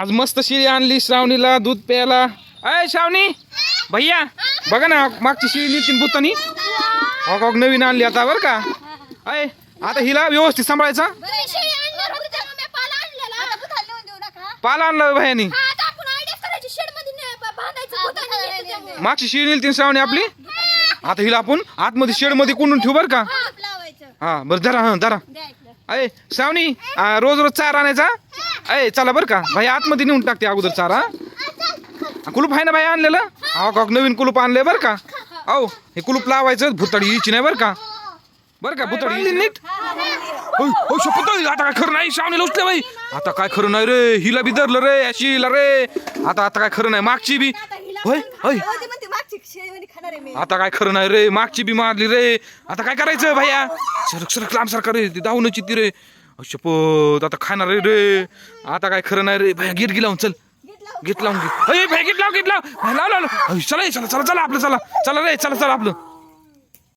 आज मस्त शिळी आणली श्रावणीला दूध प्यायला. अय श्रावणी भैया बघा ना मागची शिळी नितीन भूतानी. हो का नवीन आणली आता बरं का? अय आता हिला व्यवस्थित सांभाळायचा. पाला आणलं भैयानी. हा, शेडमध्ये. मागची शिळी नेली तीन श्रावणी आपली? आता हिला आपण आतमध्ये शेडमध्ये कुंडून ठेवू बरं का. हा बरं जरा हा इकडं. अय श्रावणी रोज रोज चारा आणायचा? अय चला बरं का. भाई आतमध्ये नेऊन टाकते अगोदर चारा. कुलूप आहे ना भाई आणलेलं? अहो का नवीन कुलूप आणलंय बरं का. अहो हे कुलूप लावायचं भुताडी यायची नाही बरं का. बरं का भुताडी नीट होय, आता काय खरं नाही श्रावणीला उचले बाई. आता काय खरं नाही रे हिला बी धरलं रे अशी हिला रे. आता आता काय खरं नाही मागची बी. होय होय. हो, आता काय खरं नाही रे मागची बी मारली रे. आता काय करायचं भैया? सरक सरक लांब सरका रे ती रे. शपथ आता खाणार रे रे. आता काय खरं नाही रे. भैया गिट लावून चल. गीत लावून घे. अय भैया लाव गिट लाव. लाव लाव चला चला चला चला आपलं चला. चला रे चला चला आपलं.